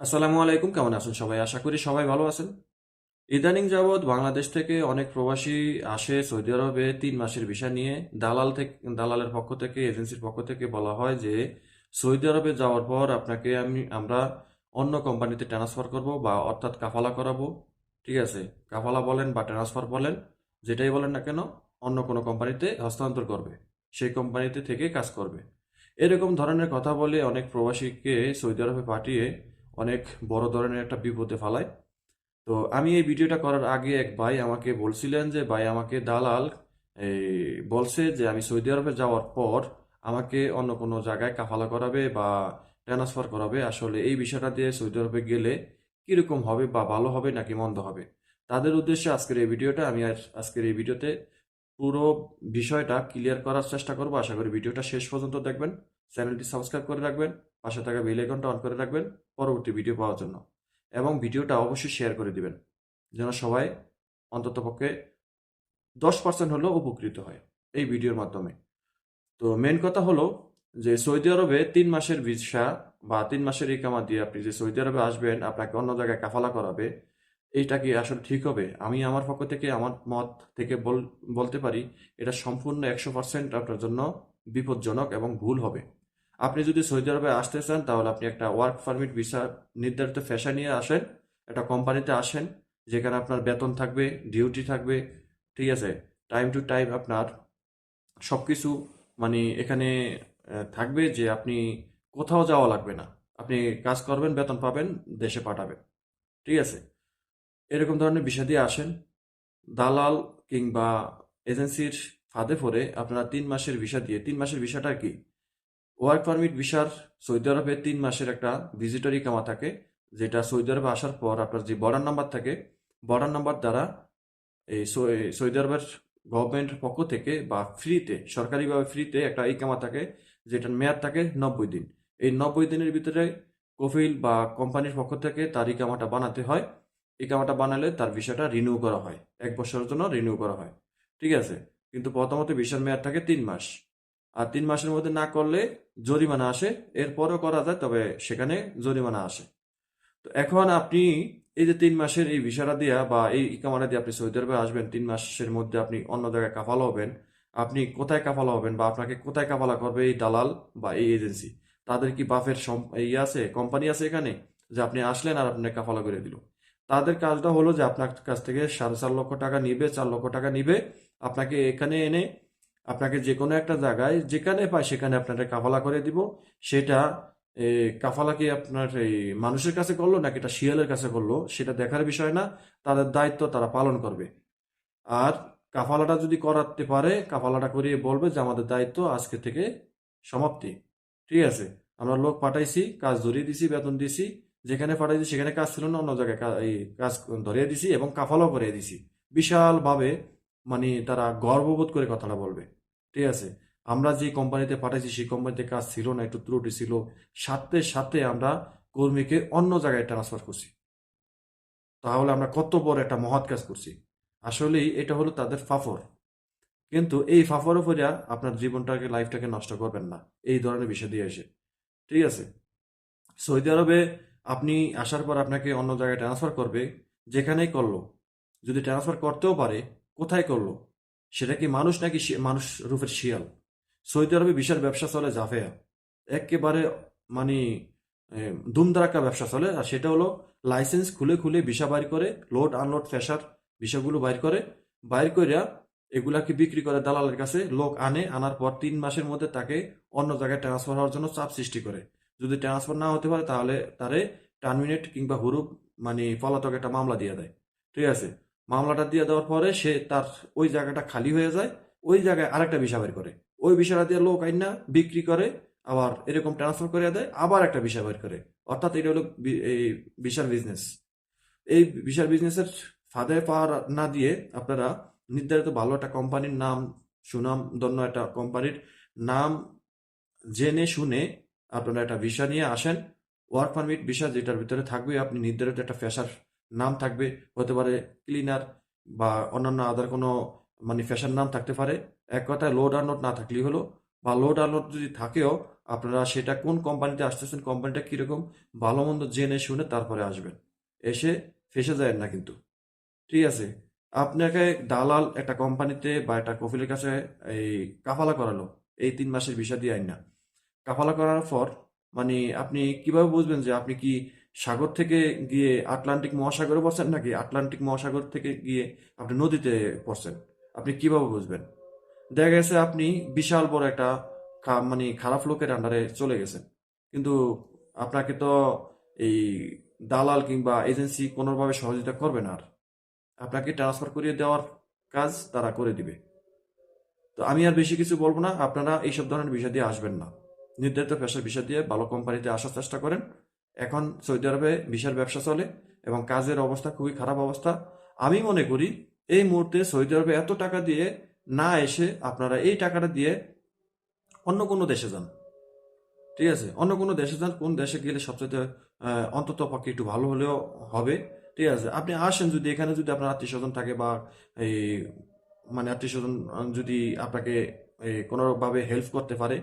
আসসালামু আলাইকুম, কেমন আছেন সবাই? আশা করি সবাই ভালো আছেন। ইদানিং যাবৎ বাংলাদেশ থেকে অনেক প্রবাসী আসে সৌদি আরবে তিন মাসের ভিসা নিয়ে। দালাল থেকে দালালের পক্ষ থেকে, এজেন্সির পক্ষ থেকে বলা হয় যে, সৌদি আরবে যাওয়ার পর আপনাকে আমি আমরা অন্য কোম্পানিতে ট্রান্সফার করব বা অর্থাৎ কাফালা করাবো। ঠিক আছে? কাফালা বলেন বা ট্রান্সফার বলেন, যেটাই বলেন না কেন, অন্য কোনো কোম্পানিতে হস্তান্তর করবে। সেই কোম্পানিতে থেকে কাজ করবে। এরকম ধরনের কথা বলে অনেক প্রবাসীকে সৌদি আরবে পাঠিয়ে অনেক বড় ধরনের একটা বিপদে ফালায়। তো আমি এই ভিডিওটা করার আগে এক ভাই আমাকে বলছিলেন যে, ভাই, আমাকে দালাল বলছে যে, আমি সৌদি আরবে যাওয়ার পর আমাকে অন্য কোনো জায়গায় কাফালা করাবে বা ট্রান্সফার করাবে। আসলে এই বিষয়টা দিয়ে সৌদি আরবে গেলে কীরকম হবে বা ভালো হবে নাকি মন্দ হবে? তাদের উদ্দেশ্যে আজকের এই ভিডিওটা, আমি আজ- আজকের এই ভিডিওতে পুরো বিষয়টা ক্লিয়ার করার চেষ্টা করব। আশা করি ভিডিওটা শেষ পর্যন্ত দেখবেন। চ্যানেলটি সাবস্ক্রাইব করে রাখবেন। পাশে থাকা বেল আইকনটা অন করে রাখবেন পরবর্তী ভিডিও পাওয়ার জন্য। এবং ভিডিওটা অবশ্যই শেয়ার করে দিবেন, যেন সবাই অন্ততপক্ষে দশ পার্সেন্ট হলেও উপকৃত হয় এই ভিডিওর মাধ্যমে। তো মেন কথা হলো যে সৌদি আরবে তিন মাসের ভিসা বা তিন মাসের ইকামা দিয়ে আপনি যে সৌদি আরবে আসবেন, আপনাকে অন্য জায়গায় কাফালা করাবে, এইটা কি আসলে ঠিক হবে? আমি আমার পক্ষ থেকে, আমার মত থেকে বল- বলতে পারি, এটা সম্পূর্ণ একশো পার্সেন্ট আপনার জন্য বিপজ্জনক এবং ভুল হবে। আপনি যদি সৌদি আরবে আসতে চান, তাহলে আপনি একটা ওয়ার্ক পারমিট ভিসা নির্ধারিত ফেসা নিয়ে আসেন, একটা কোম্পানিতে আসেন, যেখানে আপনার বেতন থাকবে ডিউটি থাকবে, ঠিক আছে? টাইম টু টাইম আপনার সব কিছু মানে এখানে থাকবে যে আপনি কোথাও যাওয়া লাগবে না। আপনি কাজ করবেন, বেতন পাবেন, দেশে পাঠাবেন, ঠিক আছে? এরকম ধরনের বিষয় দিয়ে আসেন। দালাল কিংবা এজেন্সির ফাঁদে পড়ে আপনারা তিন মাসের ভিসা দিয়ে, তিন মাসের ভিসাটা কি? ওয়ার্ক পারমিট ভিসার সৌদি আরবে তিন মাসের একটা ভিজিটরি কামা থাকে, যেটা সৌদি আরবে আসার পর আপনার যে বর্ডার নাম্বার থাকে বর্ডার নাম্বার দ্বারা এই সৌদি আরবের গভর্নমেন্টের পক্ষ থেকে বা ফ্রিতে সরকারিভাবে ফ্রিতে একটা ইকামা থাকে, যেটার মেয়াদ থাকে নব্বই দিন। এই নব্বই দিনের ভিতরে কফিল বা কোম্পানির পক্ষ থেকে তার ইকামাটা বানাতে হয়। ইকামাটা বানালে তার ভিসাটা রিনিউ করা হয়। এক বছরের জন্য রিনিউ করা হয়। ঠিক আছে? কিন্তু প্রথমত ভিসার মেয়াদ থাকে তিন মাস। আর তিন মাসের মধ্যে না করলে জরিমানা আসে, এরপরও করা যায়, তবে সেখানে জরিমানা আসে। তো এখন আপনি এই যে তিন মাসের এই ভিসাটা দিয়া বা এই ইকামাটা দিয়ে আপনি সৌদি আরবে আসবেন, তিন মাসের মধ্যে আপনি অন্য জায়গায় কাফালা হবেন, আপনি কোথায় কাফালা হবেন বা আপনাকে কোথায় কাফালা করবে এই দালাল বা এই এজেন্সি? তাদের কি বাফের ইয়ে আছে, কোম্পানি আছে এখানে যে আপনি আসলেন আর আপনাকে কাফালা করে দিল? তাদের কাজটা হলো যে আপনার কাছ থেকে সাড়ে চার লক্ষ টাকা নিবে, চার লক্ষ টাকা নিবে, আপনাকে এখানে এনে আপনাকে যে কোনো একটা জায়গায় যেখানে পায় সেখানে আপনাকে কাফালা করে দিব। সেটা কাফালা কি আপনার এই মানুষের কাছে করল নাকি এটা শিয়ালের কাছে করল সেটা দেখার বিষয় না, তাদের দায়িত্ব তারা পালন করবে। আর কাফালাটা যদি করাতে পারে, কাফালাটা করিয়ে বলবে যে আমাদের দায়িত্ব আজকে থেকে সমাপ্তি। ঠিক আছে, আমরা লোক পাঠাইছি, কাজ ধরিয়ে দিছি, বেতন দিছি, যেখানে পাঠাইছি সেখানে কাজ ছিল না, অন্য জায়গায় এই কাজ ধরিয়ে দিছি এবং কাফালাও করিয়ে দিছি। বিশালভাবে মানে তারা গর্ববোধ করে কথাটা বলবে। ঠিক আছে? আমরা যে কোম্পানিতে পাঠাইছি, সেই কোম্পানিতে কাজ ছিল না, একটু ত্রুটি ছিল। সাথে সাথে আমরা কর্মীকে অন্য জায়গায় ট্রান্সফার করছি। তাহলে আমরা কত বড় একটা মহৎ কাজ করছি। আসলেই এটা হলো তাদের ফাফর। কিন্তু এই ফাফর ফরিয়া আপনার জীবনটাকে লাইফটাকে নষ্ট করবেন না। এই ধরনের বিষয় দিয়ে এসে। ঠিক আছে? সৌদি আরবে আপনি আসার পর আপনাকে অন্য জায়গায় ট্রান্সফার করবে, যেখানেই করল। যদি ট্রান্সফার করতেও পারে, কোথায় করল? সেটা কি মানুষ নাকি মানুষ রূপের শিয়াল? সৌদি আরবে বিশাল ব্যবসা চলে জাফেয়া। একেবারে মানে ধুমধারাক্কা ব্যবসা চলে, আর সেটা হলো লাইসেন্স খুলে খুলে ভিসা বাইর করে, লোড, আনলোড ফেসার ভিসাগুলো বাইর করে। বাইর করিয়া এগুলাকে বিক্রি করে দালালের কাছে, লোক আনে, আনার পর তিন মাসের মধ্যে তাকে অন্য জায়গায় ট্রান্সফার হওয়ার জন্য চাপ সৃষ্টি করে। যদি ট্রান্সফার না হতে পারে তাহলে তারে টার্মিনেট কিংবা হুরুপ মানে পলাতক একটা মামলা দিয়ে দেয়। ঠিক আছে? মামলাটা দিয়ে দেওয়ার পরে সে তার ওই জায়গাটা খালি হয়ে যায়, ওই জায়গায় আরেকটা ভিসা বের করে। ওই ভিসাটা দিয়ে লোক আইনা বিক্রি করে, আবার এরকম ট্রান্সফার করে দেয়, আবার একটা ভিসা বের করে। অর্থাৎ এটা হলো এই বিশাল বিজনেস এই বিশাল বিজনেসের ফাঁদে পাওয়ার না দিয়ে আপনারা নির্ধারিত ভালো একটা কোম্পানির নাম, সুনাম, ধন্য একটা কোম্পানির নাম জেনে শুনে আপনারা একটা ভিসা নিয়ে আসেন। ওয়ার্ক পারমিট ভিসা যেটার ভিতরে থাকবে, আপনি নির্ধারিত একটা ফ্যাশার নাম থাকবে, হতে পারে ক্লিনার বা অন্যান্য আদার কোনো মানে ফ্যাশন নাম থাকতে পারে। এক কথায় লোড আর নোট না থাকলেই হলো, বা লোড আর নোট যদি থাকেও, আপনারা সেটা কোন কোম্পানিতে আসতেছেন কোম্পানিটা কীরকম, ভালো মন্দ জেনে শুনে তারপরে আসবেন। এসে ফেসে যায় না কিন্তু। ঠিক আছে, আপনাকে দালাল একটা কোম্পানিতে বা একটা কফিলের কাছে এই কাফালা করালো, এই তিন মাসের ভিসা দিয়ে আইন না। কাফালা করার পর মানে আপনি কীভাবে বুঝবেন যে আপনি কি সাগর থেকে গিয়ে আটলান্টিক মহাসাগরে পড়ছেন নাকি আটলান্টিক মহাসাগর থেকে গিয়ে আপনি নদীতে পড়ছেন? আপনি কীভাবে বুঝবেন? দেখা গেছে আপনি বিশাল বড় একটা মানে খারাপ লোকের আন্ডারে চলে গেছেন। কিন্তু আপনাকে তো এই দালাল কিংবা এজেন্সি কোনোভাবে সহযোগিতা করবে না আর। আপনাকে ট্রান্সফার করিয়ে দেওয়ার কাজ তারা করে দিবে। তো আমি আর বেশি কিছু বলব না। আপনারা এইসব ধরনের বিষয় দিয়ে আসবেন না। নির্ধারিত পেশার বিষয় দিয়ে ভালো কোম্পানিতে আসার চেষ্টা করেন। এখন সৌদি আরবে ভিসার ব্যবসা চলে এবং কাজের অবস্থা খুবই খারাপ অবস্থা। আমি মনে করি এই মুহূর্তে সৌদি আরবে এত টাকা দিয়ে না এসে আপনারা এই টাকাটা দিয়ে অন্য কোনো দেশে যান। ঠিক আছে? অন্য কোনো দেশে যান, কোন দেশে গেলে সবচেয়ে অন্তত পক্ষে একটু ভালো হলেও হবে। ঠিক আছে? আপনি আসেন যদি এখানে যদি আপনার আত্মীয় স্বজন থাকে বা এই মানে আত্মীয় স্বজন যদি আপনাকে কোনোভাবে হেল্প করতে পারে,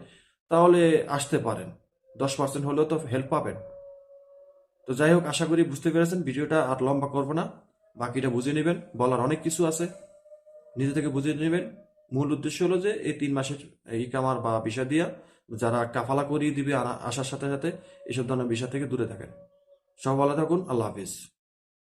তাহলে আসতে পারেন। দশ পার্সেন্ট হলেও তো হেল্প পাবেন। তো যাই হোক, আশা করি বুঝতে পেরেছেন, ভিডিওটা আর লম্বা করব না। বাকিটা বুঝে নেবেন, বলার অনেক কিছু আছে। নিজে থেকে বুঝে নেবেন। মূল উদ্দেশ্য হলো যে, এই তিন মাসের ইকামার বা বিষা দিয়া যারা কাফালা করিয়ে দিবে আসার সাথে সাথে এসব ধরনের বিষয় থেকে দূরে থাকেন। সব ভালো থাকুন, আল্লাহ হাফিজ।